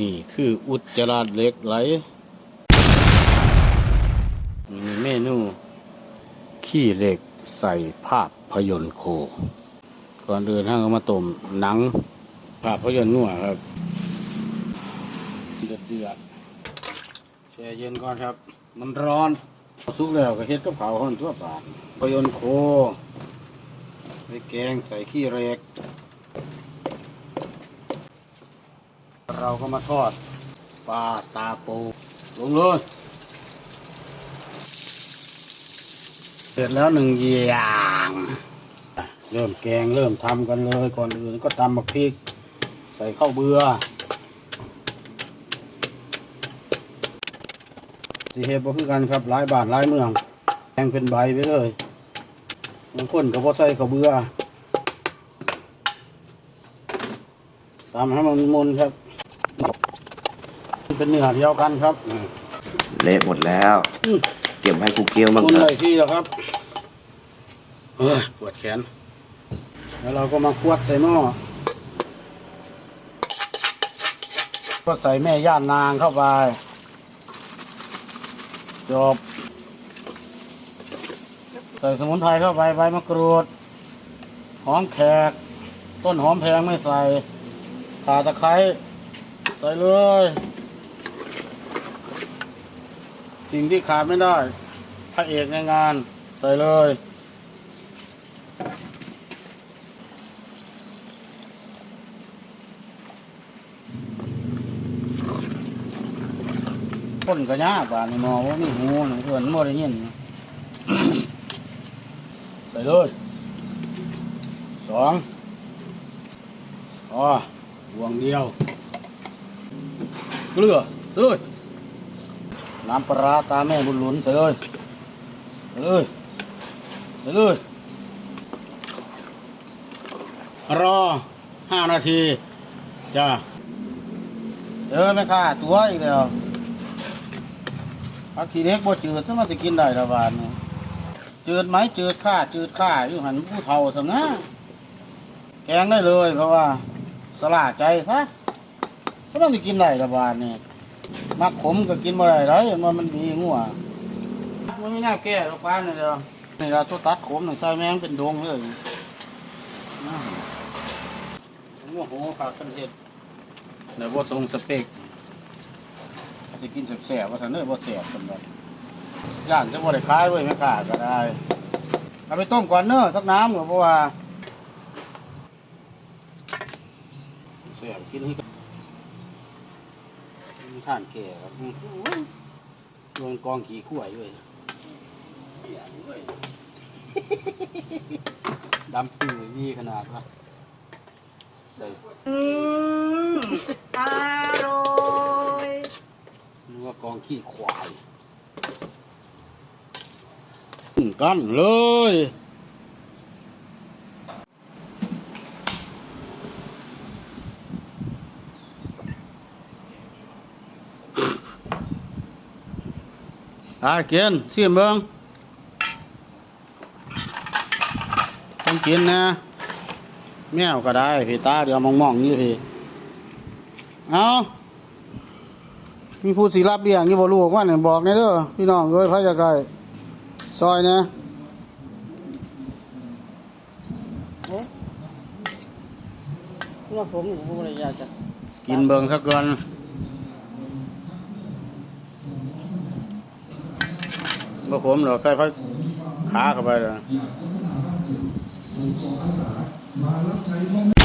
นี่คืออุจจาระเหล็กไหลมีเมนูขี้เหล็กใส่ภาพพยนตร์โค ก่อนเดินห้างก็มาต้มหนัง ภาพพยนตร์นัวครับเดือดเดือดแช่เย็นก่อนครับ มันร้อนสุกแล้วก็เฮ็ดกับเขาวห้อนทั่วปากพยนต์โคไปแกงใส่ขี้เหล็ก เราก็มาทอดปลาตาปูลงเลยเสร็จแล้วหนึ่งอย่างเริ่มแกงเริ่มทำกันเลยก่อนอื่นก็ตำมะพริก ใส่ข้าวเบื่อสิเฮ็ดบ่คือกันครับหลายบ้านหลายเมืองแกงเป็นใบไปเลยบางคนก็บ่ใส่ข้าวเบื่อตำให้มันมุนครับ เป็นเนื้อเดียวกันครับเละหมดแล้วอืมเก็บให้ครูเกียวบ้างคุณเถเลอะยที่แล้วครับเอ้ยปวดแขน แล้วเราก็มาควดใส่หม้อก็ใส่แม่ย่านนางเข้าไปจบใส่สมุนไพรเข้าไปใบมะกรูด หอมแขก ต้นหอมแพงไม่ใส่ข่าตะไคร้ใส่เลย สิ่งที่ขาดไม่ได้พระเอกในงานใส่เลย คนกระยาป่านในมอว่ามีหูนะเพื่อนโมได้ยินใส่เลยสองอ๋อวงเดียวเกลือใส่เลย น้ำปลาร้าตาแม่บุญหลุนใส่เลยใส่เลยใส่เลยรอห้านาทีจ้าเจอไหมค่ะตัวอีกแล้วผักขี้เล็กบ่จืดสามารถจะกินได้ระบาดนี่จืดไหมจืดข้าจืดข้าอยู่หันผู้เฒ่าสำนะแกงได้เลยเพราะว่าสลาใจซะก็ต้องจะกินได้ระบาดนี่ มักขมก็กินบ่ได้ไรมันมันดีงัวมันไม่น่าแก้หรอกป้านนี่เดียวนี่เราตัวตัดขมหนึ่งใส่แมงเป็นดงเลยนะงัวโหขากกันเห็ดเดี๋ยวบ่ตรงสเปกจะกินแสบๆว่าสันเด้อบ่แสบกันแบบย่างจะบ่ได้คล้ายไว้ไม่กล้าก็ได้เอาไปต้มก่อนเน้อสักน้ำก็เพราะว่าแสบกินให้มีท่านแก่ครับอืมโดนกองขี่ขั้วอยู่เลยดำปื้อนี่ขนาดว่าใส่อืมอร่อยนึกว่ากองขี้ควายอืมกันเลย อาเกินเสียมเบิงต้องกินนะ แมวก็ได้พี่ตาเดี๋ยวมองมองๆนี่พี่ เอามีผู้สีรับเลี้ยงนี่บ่ลูกว่าเนี่ยบอกแน่เด้อพี่น้องเอ้ยพระจะไกลซอยนะว่าผมผมเลยอยากจะกินเบิงสักเกิน บ่ขมหรอกใส่พักขาเข้าไปเลย